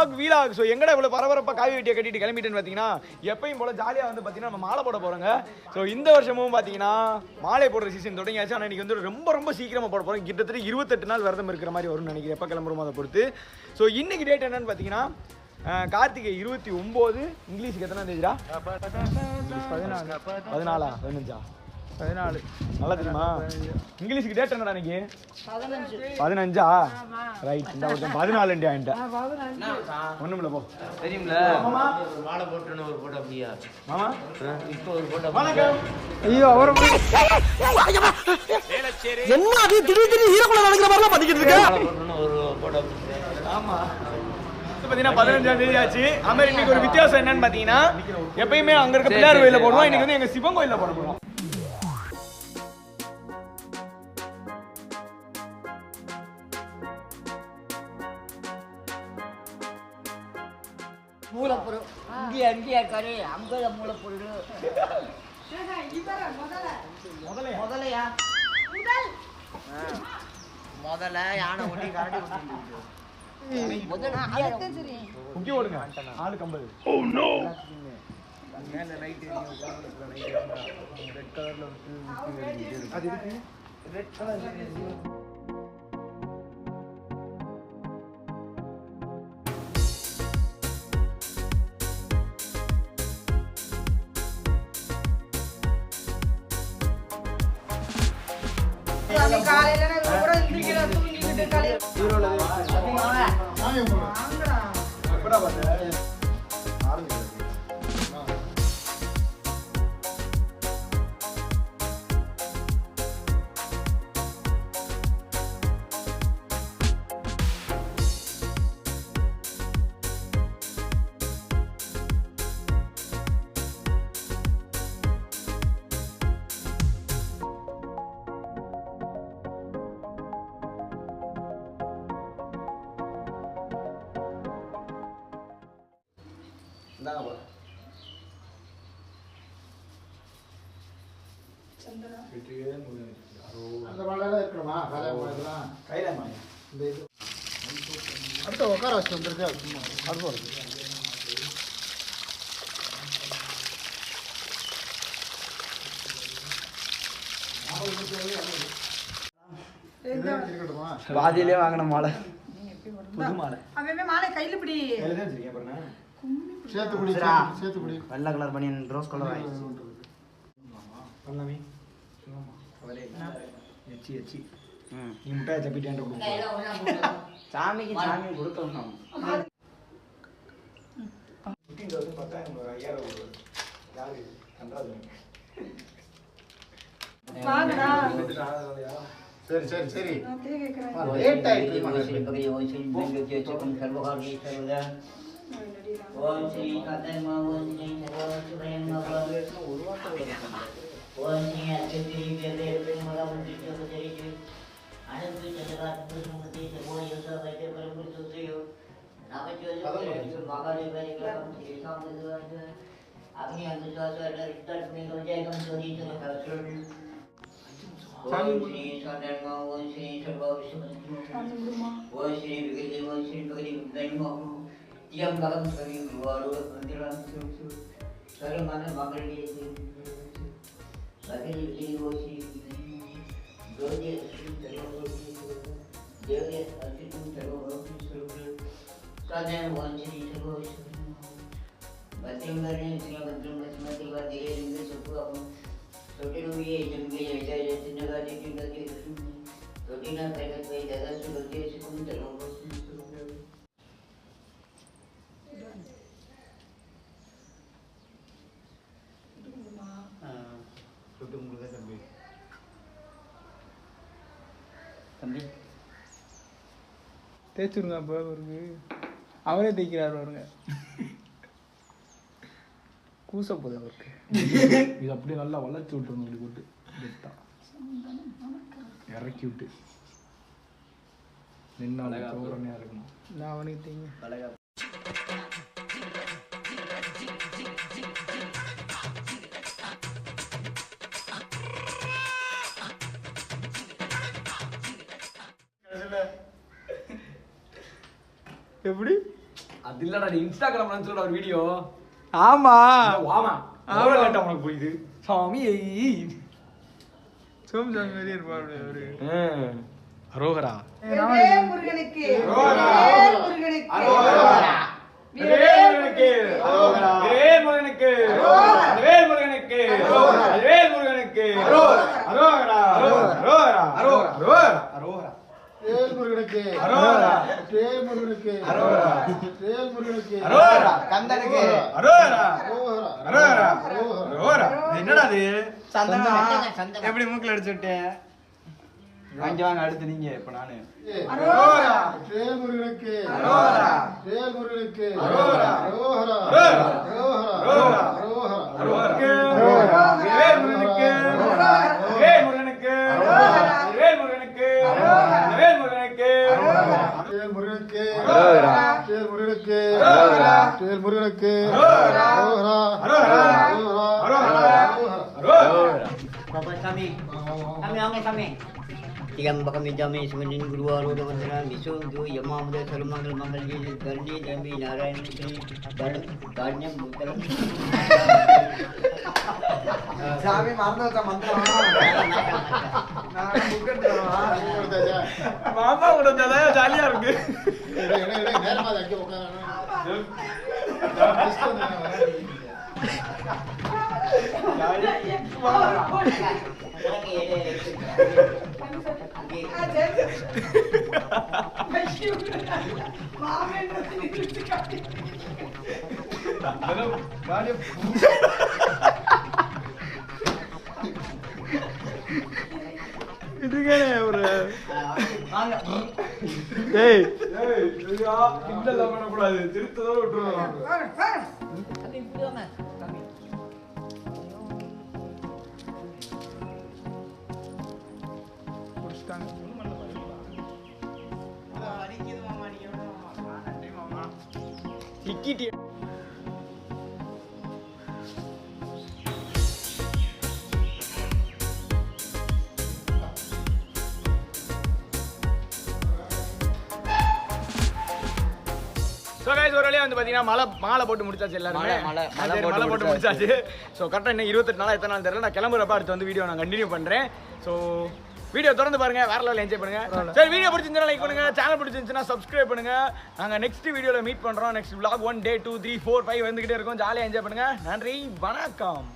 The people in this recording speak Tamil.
vlog vlog. ஸோ எங்கடா இவ்வளோ பரபரப்பாக காவி வெட்டியை கட்டிட்டு கிளம்பிட்டேன்னு பார்த்தீங்கன்னா எப்பயும் போல ஜாலியாக வந்து பார்த்தீங்கன்னா நம்ம மாலை போட போகிறோங்க ஸோ இந்த வருஷமும் பார்த்தீங்கன்னா மாலை போடுற சீசன் தொடங்கியாச்சு. ஆனால் இன்னைக்கு வந்து ரொம்ப ரொம்ப சீக்கிரமாக போட போகிறோம் கிட்டத்தட்ட இருபத்தெட்டு நாள் விரதம் இருக்கிற மாதிரி வரும்னு நினைக்கிறேன். எப்போ கிளம்புறோமோ அதை பொறுத்து. ஸோ இன்னைக்கு டேட் என்னன்னு பார்த்தீங்கன்னா கார்த்திகை இருபத்தி ஒம்பது இங்கிலீஷுக்கு எத்தனை தேதிடா? பதினாலு. பதினாலா? பதினஞ்சா? பதினாலு. நல்லா தெரியுமா? இங்கிலீஷுக்கு டேட் என்னடா இன்னைக்கு? பதினஞ்சா. ரைட் இந்த வருஷம் பதினாலு. இண்டியா என்கிட்ட ஒண்ணுமில்ல போ. தெரியும்ல? மாமா? ஒரு மாலை போட்டுன்னு ஒரு போட்டோ அப்படியா? மாமா? இப்போ ஒரு போட்டோ வணக்கம். ஐயோ அவரை என்ன அது? திடீர் திடீர் ஹீரோக்குள்ள நடக்கிற மாதிரிலாம் பண்ணிக்கிட்டு இருக்க? மாலை போட்டுன்னு ஒரு போட்டோ ஆமா. இது பார்த்தீங்கன்னா பதினஞ்சாம் தேதி ஆச்சு. அமர் இன்னைக்கு ஒரு வித்தியாசம் என்னன்னு பார்த்தீங்கன்னா எப்பயுமே அங்க இருக்க பிள்ளையார் கோயில போடுவோம். இன்னைக்கு வந்து எங்க சிவன் கோயில்ல போட போறோம் மூலப்பொருள். இந்தியா இந்தியா கரு அம்பல மூலப்பொருள். முதலையா? முதல்ல யானை ஒட்டி கரடி முதல்ல முக்கிய ஓடுங்க. ஆளு கம்பது அது இருக்கு ரெட் கலர் போல வெற்றியே முருகன் யாரோ அந்த மாதிரிலாம் இருக்கணுமா கையில மாயா இந்த இது அடுத்த உட்கார வச்சு வந்துருக்கு பாதியிலே வாங்கின மாலை புது மாலை அவன் மாலை கையில பிடி சேத்துக்குடி சேத்துக்குடி வெள்ளை கலர் பனியன் ரோஸ் கலர் பண்ணலாமே அவரே எச்சி எச்சி. நீ முட்டாயை கொடுக்கும் சாமிக்கு சாமி கொடுக்கணும் தௌசண்ட் பத்தாயிரம் ஒரு ஐயாயிரம் யாரு கன்றாது வாங்கடா. சரி ओम श्री कदम ओम श्री ओम स्वयं ओम श्री अतिथि देवे प्रेमगा मंदिर पुजारी जी आनंद चंद्रकांत पुष्पमती समो योगा वैद्य परमपुर सुत्रियो नामज्योति मागारी परिक्रम श्री सामने अपनी अंधविश्वास और रिटर्न में हो जाएगा कमज़ोरी चलो कर ओम श्री सदर्मा ओम श्री सर्वविष्णु ओम श्री विग्रह ओम श्री भगरी ब्रह्म यम गगन सभी वालों का मंदिरां से सर्व माने मांगल लिए थे मांगल लिए वो सी जोगे अर्पित करो जोगे अर्पित करो साधे भगवान श्री करो बच्चों करने इसलिए बच्चों बच्चों के बाद धीरे धीरे सबको छोटे लोग ये जम के जैसे जैसे नगर देखे தம்பி. தேய்ச்சிருங்க அப்போ அவருக்கு. அவரே தேய்க்கிறார் பாருங்க. கூச போகுது அவருக்கு. இது அப்படியே நல்லா வளர்ச்சி விட்டுருங்க இப்படி போட்டு. இறக்கி விட்டு. நின்னால இருக்கணும். நான் அவனுக்கு தேங்க எப்படி? அது இல்லடா நீ இன்ஸ்டாகிராம்ல சொல்ற ஒரு வீடியோ ஆமா. வாமா. அவ்வளோ லேட்டா உனக்கு புரியுது. சாமி சோம் சாமி மாதிரியே இருப்பாரு அவரு. அரோகரா. முருகனுக்கு. முருகனுக்கு. அரோகரா அரோகரா அரோகரா வேல் முருகனுக்கு வேல் முருகனுக்கு வேல் முருகனுக்கு கந்தனுக்கு என்னடா அது சந்தனா. எப்படி மூக்கில் அடிச்சு விட்டேன் வாங்கி வாங்க அடுத்து நீங்க இப்ப நானு வேல் முருகனுக்கு. வேல் முருகனுக்கு. அரோகரா. அரோகரா. அரோகரா. அரோகரா. அரோகரா. அரோகரா. வேல் முருகனுக்கு வேல் Kami kami kami. Tiga kami jami semenin guru aroda vandana miso jo yama muda sarmangal mangal ji garni jambi narayan sri gar garnya mutal சாமி மறந்து வச்ச மந்திரம் நான் புக் எடுத்துறவா கொடுத்தாச்சா? மாமா கூட இருந்தா ஜாலியா இருக்கு எடு, எடு, எடு. நேரமா அதை அங்கே உட்காரு. List ஒரு ஏய் திருத்ததோட ஸோ கைஸ் ஒரு வழியாக வந்து பார்த்தீங்கன்னா மலை மாலை போட்டு முடிச்சாச்சு எல்லாருமே. போட்டு மாலை போட்டு முடிச்சாச்சு. ஸோ கரெக்டாக இன்னும் இருபத்தெட்டு நாள் எத்தனை நாள் தெரியல. நான் கிளம்புறப்ப அடுத்து வந்து வீடியோ நான் கண்டினியூ பண்ணுறேன் ஸோ வீடியோ தொடர்ந்து பாருங்க வேற லெவலில் என்ஜாய் பண்ணுங்க. சரி வீடியோ பிடிச்சிருந்தா லைக் பண்ணுங்க சேனல் பிடிச்சிருந்துச்சுன்னா சப்ஸ்கிரைப் பண்ணுங்க. நாங்கள் நெக்ஸ்ட் வீடியோவில் மீட் பண்ணுறோம் next vlog one day two three four five வந்துகிட்டே இருக்கோம். ஜாலியாக என்ஜாய் பண்ணுங்க. நன்றி வணக்கம்.